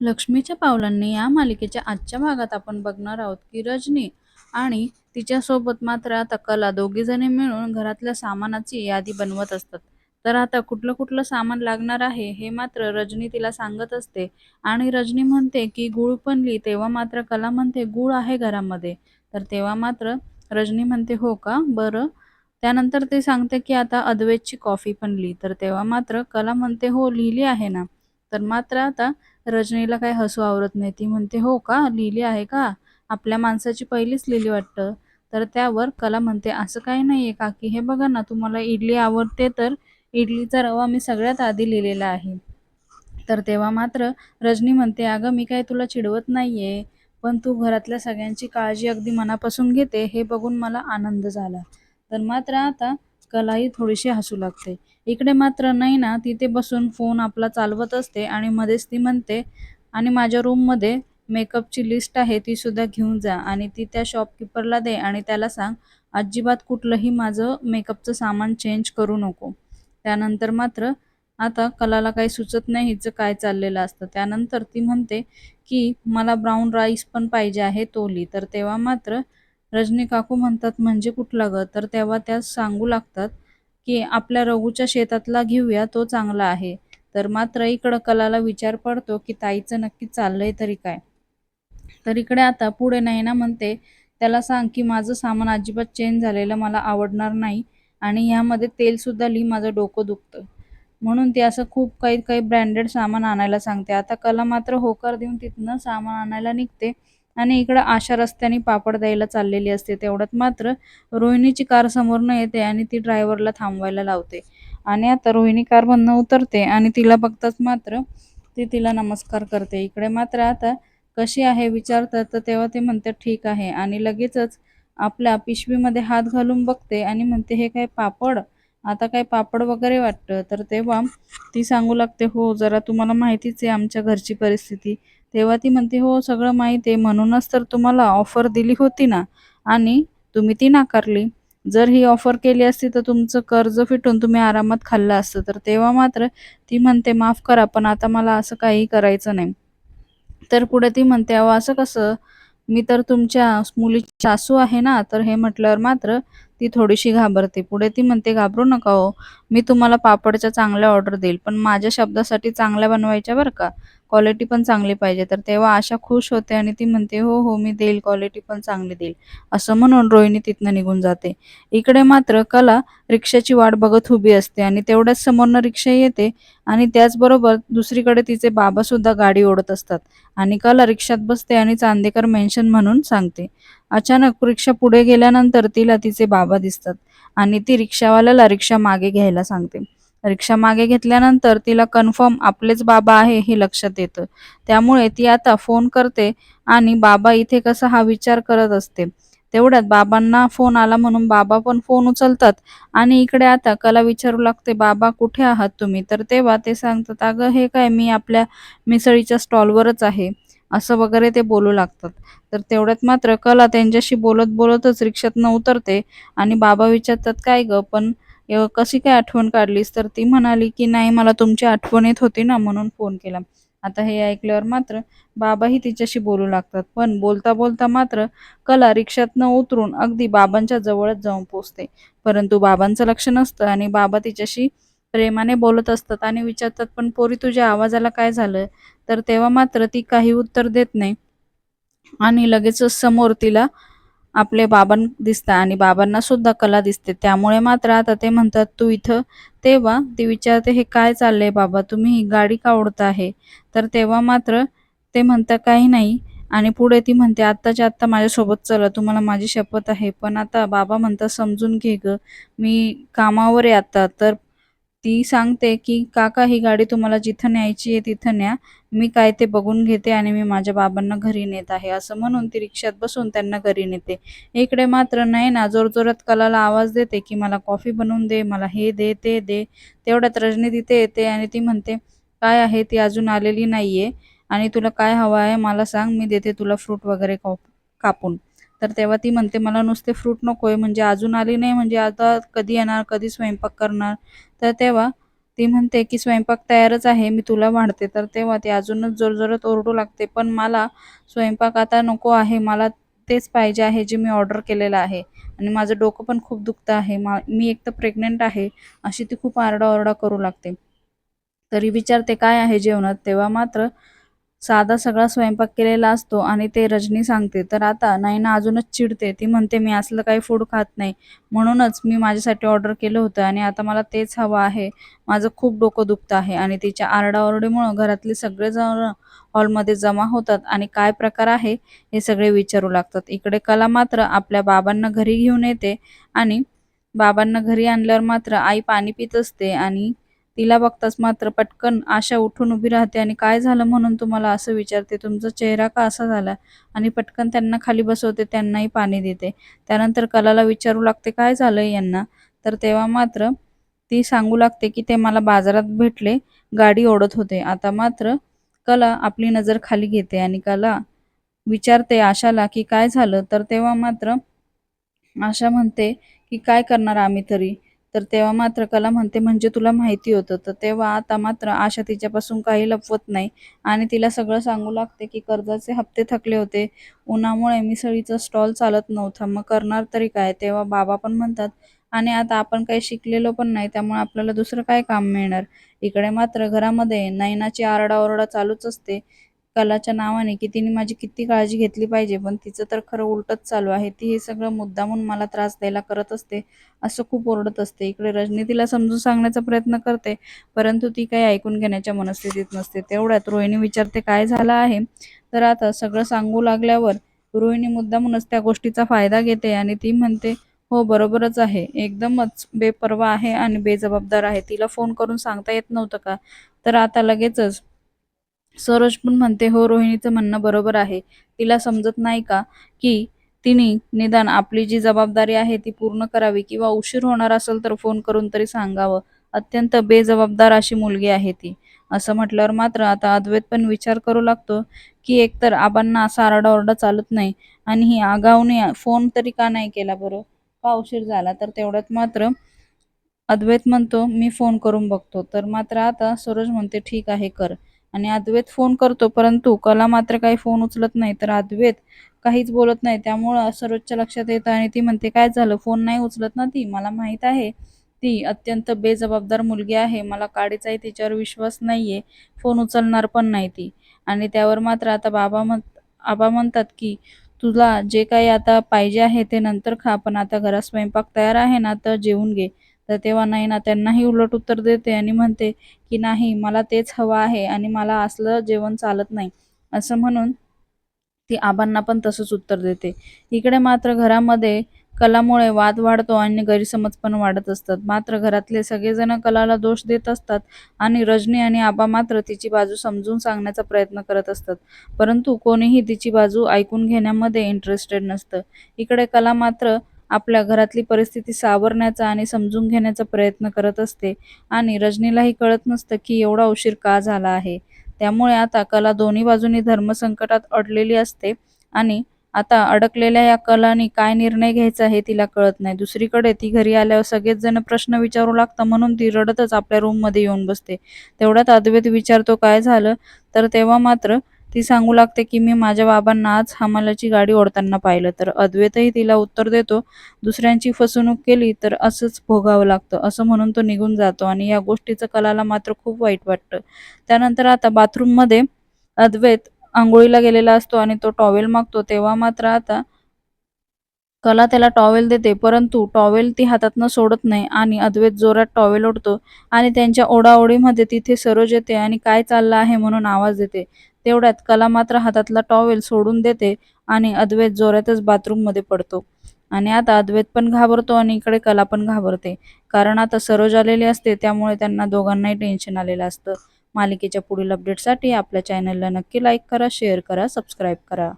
लक्ष्मीच्या पावलांनी या मालिकेच्या आजच्या भागात आपण बघणार आहोत की रजनी आणि तिच्यासोबत मात्र आता कला दोघीजणी मिळून घरातल्या सामानाची यादी बनवत असतात. तर आता कुठलं कुठलं सामान लागणार आहे हे मात्र रजनी तिला सांगत असते आणि रजनी म्हणते की गुळ पणली तेव्हा मात्र कला म्हणते गुळ आहे घरामध्ये. तर तेव्हा मात्र रजनी म्हणते हो का? बरं. त्यानंतर ते सांगते की आता अद्वैतची कॉफी पणली तर तेव्हा मात्र कला म्हणते हो लिहिली आहे ना. तर मात्र आता रजनीला काही हसू आवरत नाही. ती म्हणते हो का? लिहिली आहे का? आपल्या माणसाची पहिलीच लिहिली वाटतं. तर त्यावर कला म्हणते असं काही आहे काकी. हे बघा ना तुम्हाला इडली आवडते तर इडलीचा रवा मी सगळ्यात आधी लिहिलेला आहे. तर तेव्हा मात्र रजनी म्हणते अगं मी काय तुला चिडवत नाही आहे पण तू घरातल्या सगळ्यांची काळजी अगदी मनापासून घेते. हे बघून मला आनंद झाला. तर मात्र आता कलाही थोडीशी हसू लागते. इकडे मात्र नाही ना तिथे बसून फोन आपला चालवत असते आणि मध्येच ती म्हणते आणि माझ्या रूममध्ये मेकअपची लिस्ट आहे ती सुद्धा घेऊन जा आणि ती त्या शॉपकीपरला दे आणि त्याला सांग अजिबात कुठलंही माझं मेकअपचं सामान चेंज करू नको. त्यानंतर मात्र आता कलाला काही सुचत नाही हिचं काय चाललेलं असतं. त्यानंतर ती म्हणते की मला ब्राऊन राईस पण पाहिजे आहे तोली. तर तेव्हा मात्र रजनी काकू म्हणतात म्हणजे कुठला ग? तर तेव्हा त्या सांगू लागतात की आपल्या रघूच्या शेतातला घेऊया तो चांगला आहे. तर मात्र इकडं कलाला विचार पडतो की ताईचं नक्की चाललंय तरी काय. तर इकडे आता पुढे नाही ना म्हणते त्याला सांग की माझं सामान अजिबात चेंज झालेलं मला आवडणार नाही आणि ह्यामध्ये तेल सुद्धा माझं डोकं दुखतं म्हणून ती असं खूप काही काही ब्रँडेड सामान आणायला सांगते. आता कला मात्र होकार देऊन तिथनं सामान आणायला निघते. आणि इकडं आशा रस्त्याने पापड द्यायला चाललेली असते तेवढ्यात मात्र रोहिणीची कार समोरनं येते आणि ती ड्रायव्हरला थांबवायला लावते. आणि आता रोहिणी कारमधनं उतरते आणि तिला बघताच मात्र ती तिला नमस्कार करते. इकडे मात्र आता कशी आहे विचारतात तर तेव्हा ते म्हणते ठीक आहे. आणि लगेचच आपल्या पिशवीमध्ये हात घालून बघते आणि म्हणते हे काय पापड? आता काय पापड वगैरे वाटतं? तर तेव्हा ती सांगू लागते हो जरा तुम्हाला माहितीच आहे आमच्या घरची परिस्थिती. तेव्हा ती म्हणते हो सगळं माहिती आहे. म्हणूनच तर तुम्हाला ऑफर दिली होती ना. आणि तुम्ही ती नाकारली. जर ही ऑफर केली असती तर तुमचं कर्ज फिटून तुम्ही आरामात खाल्लं असतं. तर तेव्हा मात्र ती म्हणते माफ करा पण आता मला असं काही करायचं नाही. तर पुढे ती म्हणते अहो असं कसं? मी तर तुमच्या मुलीची सासू आहे ना. तर हे म्हटल्यावर मात्र ती थोडीशी घाबरते. पुढे ती म्हणते घाबरू नका हो. मी तुम्हाला पापडच्या चांगल्या ऑर्डर देईल. पण माझ्या शब्दासाठी चांगल्या बनवायच्या बरं का? क्वालिटी पण चांगली पाहिजे. तर तेव्हा आशा खुश होते आणि ती म्हणते हो हो मी देईल. क्वालिटी पण चांगली देईल. असं म्हणून रोहिणी तिथनं निघून जाते. इकडे मात्र कला रिक्षाची वाट बघत उभी असते आणि तेवढ्याच समोरनं रिक्षा येते आणि त्याचबरोबर दुसरीकडे तिचे बाबा सुद्धा गाडी ओढत असतात आणि कला रिक्षात बसते आणि चांदेकर मेन्शन म्हणून सांगते. अचानक रिक्षा पुढे गेल्यानंतर तिला तिचे बाबा दिसतात. आणि ती रिक्षावाल्याला रिक्षा मागे घ्यायला सांगते. रिक्षा मागे घेतल्यानंतर तिला कन्फर्म आपलेच बाबा आहे हे लक्षात येतं. त्यामुळे ती आता फोन करते आणि बाबा इथे कसा हा विचार करत असते. तेवढ्यात बाबांना फोन आला म्हणून बाबा पण फोन उचलतात आणि इकडे आता कला विचारू लागते बाबा कुठे आहात तुम्ही? तर तेव्हा ते सांगतात अगं हे काय मी आपल्या मिसळीच्या स्टॉलवरच आहे. असं वगैरे ते बोलू लागतात. तर तेवढ्यात मात्र कला त्यांच्याशी बोलत बोलतच रिक्षातनं उतरते आणि बाबा विचारतात काय गं पण कशी काय आठवण काढलीस? तर ती म्हणाली की नाही मला तुमची आठवण येत होती ना म्हणून फोन केला. आता हे ऐकल्यावर मात्र बाबाही तिच्याशी बोलू लागतात. पण बोलता बोलता मात्र कला रिक्षातनं उतरून अगदी बाबांच्या जवळच जाऊन पोचते. परंतु बाबांचं लक्ष नसतं आणि बाबा तिच्याशी प्रेमाने बोलत असतात आणि विचारतात पण पोरी तुझ्या आवाजाला काय झालं तर तेव्हा मात्र ती काही उत्तर देत नाही. आणि लगेचच समोर तिला आपले बाबां दिसतात आणि बाबांना सुद्धा कला दिसते. त्यामुळे मात्र आता ते म्हणतात तू इथं तेव्हा ती विचारते हे काय चाललंय बाबा? तुम्ही ही गाडी का ओढता आहे? तर तेव्हा मात्र ते म्हणतात काही नाही. आणि पुढे ती म्हणते आत्ताच्या आत्ता माझ्यासोबत चला तुम्हाला माझी शपथ आहे. पण आता बाबा म्हणतात समजून घे ग. मी कामावर आहे आता. तर ती सांगते की काका ही गाडी तुम्हाला जिथं न्यायची आहे तिथं न्या. मी काय ते बघून घेते आणि मी माझ्या बाबांना घरी नेत आहे. असं म्हणून ती रिक्षात बसून त्यांना घरी नेते. इकडे मात्र नाही ना जोरजोरात कलाला आवाज देते की मला कॉफी बनवून दे मला हे दे ते दे. तेवढ्यात रजनी तिथे येते आणि ती म्हणते काय आहे ती अजून आलेली नाहीये आणि तुला काय हवं आहे मला सांग मी देते तुला फ्रूट वगैरे कॉप कापून. तर तेव्हा ती म्हणते मला नुसते फ्रूट नको आहे म्हणजे अजून आली नाही म्हणजे आता कधी येणार कधी स्वयंपाक करणार? तर तेव्हा ती म्हणते की स्वयंपाक तयारच आहे मी तुला वाढते. तर तेव्हा ती अजूनच जोरजोरात ओरडू लागते पण मला स्वयंपाक आता नको आहे मला तेच पाहिजे आहे जे मी ऑर्डर केलेलं आहे. आणि माझं डोकं पण खूप दुखतं आहे मा मी एक तर प्रेग्नेंट आहे अशी ती खूप आरडाओरडा करू लागते. तरी विचारते काय आहे जेवणात? तेव्हा मात्र साधा सगळा स्वयंपाक केलेला असतो आणि ते रजनी सांगते तर आता नैना अजूनच चिडते. ती म्हणते मी असलं काही फूड खात नाही. म्हणूनच मी माझ्यासाठी ऑर्डर केलं होतं आणि आता मला तेच हवं आहे. माझं खूप डोकं दुखतं आहे आणि तिच्या आरडाओरडीमुळं घरातले सगळेजण हॉलमध्ये जमा होतात आणि काय प्रकार आहे हे सगळे विचारू लागतात. इकडे कला मात्र आपल्या बाबांना घरी घेऊन येते आणि बाबांना घरी आणल्यावर मात्र आई पाणी पित असते आणि तिला बघताच मात्र पटकन आशा उठून उभी राहते. आणि काय झालं म्हणून तुम्हाला असं विचारते? तुमचा चेहरा का असा झाला? आणि पटकन त्यांना खाली बसवते त्यांनाही पाणी देते. त्यानंतर कलाला विचारू लागते काय झालं यांना? तर तेव्हा मात्र ती सांगू लागते की ते मला बाजारात भेटले गाडी ओढत होते. आता मात्र कला आपली नजर खाली घेते आणि कला विचारते आशाला की काय झालं? तर तेव्हा मात्र आशा म्हणते की काय करणार आम्ही तरी? तर तेव्हा मात्र कला म्हणते म्हणजे तुला माहिती होतं. तर तेव्हा आता मात्र आशा तिच्यापासून काही लपवत नाही. आणि तिला सगळं सांगू लागते की कर्जाचे हप्ते थकले होते. उन्हामुळे मिसळीचा स्टॉल चालत नव्हता. मग करणार तरी काय? तेव्हा बाबा पण म्हणतात आणि आता आपण काही शिकलेलो पण नाही त्यामुळे आपल्याला दुसरं काय काम मिळणार? इकडे मात्र घरामध्ये नयनाची आरडाओरडा चालूच असते. कलाच्या नावाने की तिने माझी किती काळजी घेतली पाहिजे पण तिचं तर खरं उलटच चालू आहे. ती हे सगळं मुद्दामून मला त्रास द्यायला करत असते असं खूप ओरडत असते. इकडे रजनी तिला समजून सांगण्याचा प्रयत्न करते परंतु ती काही ऐकून घेण्याच्या मनस्थितीत नसते. तेवढ्यात रोहिणी विचारते काय झालं आहे? तर आता सगळं सांगू लागल्यावर रोहिणी मुद्दामूनच त्या गोष्टीचा फायदा घेते आणि ती म्हणते हो बरोबरच आहे. एकदमच बेपर्वा आहे आणि बेजबाबदार आहे. तिला फोन करून सांगता येत नव्हतं का? तर आता लगेचच सरोज पण म्हणते हो रोहिणीचं म्हणणं बरोबर आहे. तिला समजत नाही का की तिने निदान आपली जी जबाबदारी आहे ती पूर्ण करावी किंवा उशीर होणार असेल तर फोन करून तरी सांगावं. अत्यंत बेजबाबदार अशी मुलगी आहे ती. असं म्हटल्यावर मात्र आता अद्वैत पण विचार करू लागतो की एकतर आबांना असा आरडाओरडा चालत नाही आणि ही आगाऊने फोन तरी का नाही केला बरं? का उशीर झाला? तर तेवढ्यात मात्र अद्वैत म्हणतो मी फोन करून बघतो. तर मात्र आता सरोज म्हणते ठीक आहे कर. आणि अद्वैत फोन करतो परंतु कला मात्र काही फोन उचलत नाही. तर अद्वैत काहीच बोलत नाही. त्यामुळं सरोजच्या लक्षात येतं आणि ती म्हणते काय झालं? फोन नाही उचलत ना ती? मला माहीत आहे ती अत्यंत बेजबाबदार मुलगी आहे. मला काडीचाही तिच्यावर विश्वास नाही आहे फोन उचलणार पण नाही ती. आणि त्यावर मात्र आता बाबा म्हण आबा म्हणतात की तुला जे काही आता पाहिजे आहे ते नंतर खा. पण आता घरात स्वयंपाक तयार आहे ना तर जेवून घे. तर तेव्हा नैना त्यांनाही उलट उत्तर देते आणि म्हणते की नाही मला तेच हवं आहे आणि मला असलं जेवण चालत नाही. असं म्हणून ती आबांना पण तसंच उत्तर देते. इकडे मात्र घरामध्ये कलामुळे वाद वाढतो आणि गैरसमज पण वाढत असतात. मात्र घरातले सगळेजण कलाला दोष देत असतात आणि रजनी आणि आबा मात्र तिची बाजू समजून सांगण्याचा प्रयत्न करत असतात. परंतु कोणीही तिची बाजू ऐकून घेण्यामध्ये इंटरेस्टेड नसतं. इकडे कला मात्र आपल्या घरातली परिस्थिती सावरण्याचा आणि समजून घेण्याचा प्रयत्न करत असते. आणि रजनीलाही कळत नसतं की एवढा उशीर का झाला आहे. त्यामुळे आता कला दोन्ही बाजूनी धर्मसंकटात अडलेली असते आणि आता अडकलेल्या या कलानी काय निर्णय घ्यायचा हे तिला कळत नाही. दुसरीकडे ती घरी आल्यावर सगळेच जण प्रश्न विचारू लागतात म्हणून ती रडतच आपल्या रूममध्ये येऊन बसते. तेवढ्यात अद्वैत विचारतो काय झालं? तर तेव्हा मात्र ती सांगू लागते की मी माझ्या बाबांना आज हमालाची गाडी ओढताना पाहिलं. तर अद्वैतही तिला उत्तर देतो दुसऱ्यांची फसवणूक केली तर असंच भोगावं लागतं. असं म्हणून तो निघून जातो आणि या गोष्टीचं कलाला मात्र खूप वाईट वाटतं. त्यानंतर आता बाथरूममध्ये अद्वैत आंघोळीला गेलेला असतो आणि तो टॉवेल मागतो. तेव्हा मात्र आता कला त्याला टॉवेल देते परंतु टॉवेल ती हातातनं सोडत नाही आणि अद्वैत जोरात टॉवेल ओढतो आणि त्यांच्या ओढाओढीमध्ये तिथे सरोज येते आणि काय चाललं आहे म्हणून आवाज देते. तेवढ्यात कला मात्र हातातला टॉवेल सोडून देते आणि अद्वैत जोरातच बाथरूममध्ये पडतो. आणि आता अद्वैत पण घाबरतो आणि इकडे कला पण घाबरते. कारण आता सरोज आलेली असते त्यामुळे त्यांना दोघांनाही टेन्शन आलेलं असतं. मालिकेच्या पुढील अपडेटसाठी आपल्या चॅनलला नक्की लाईक करा शेअर करा सबस्क्राईब करा.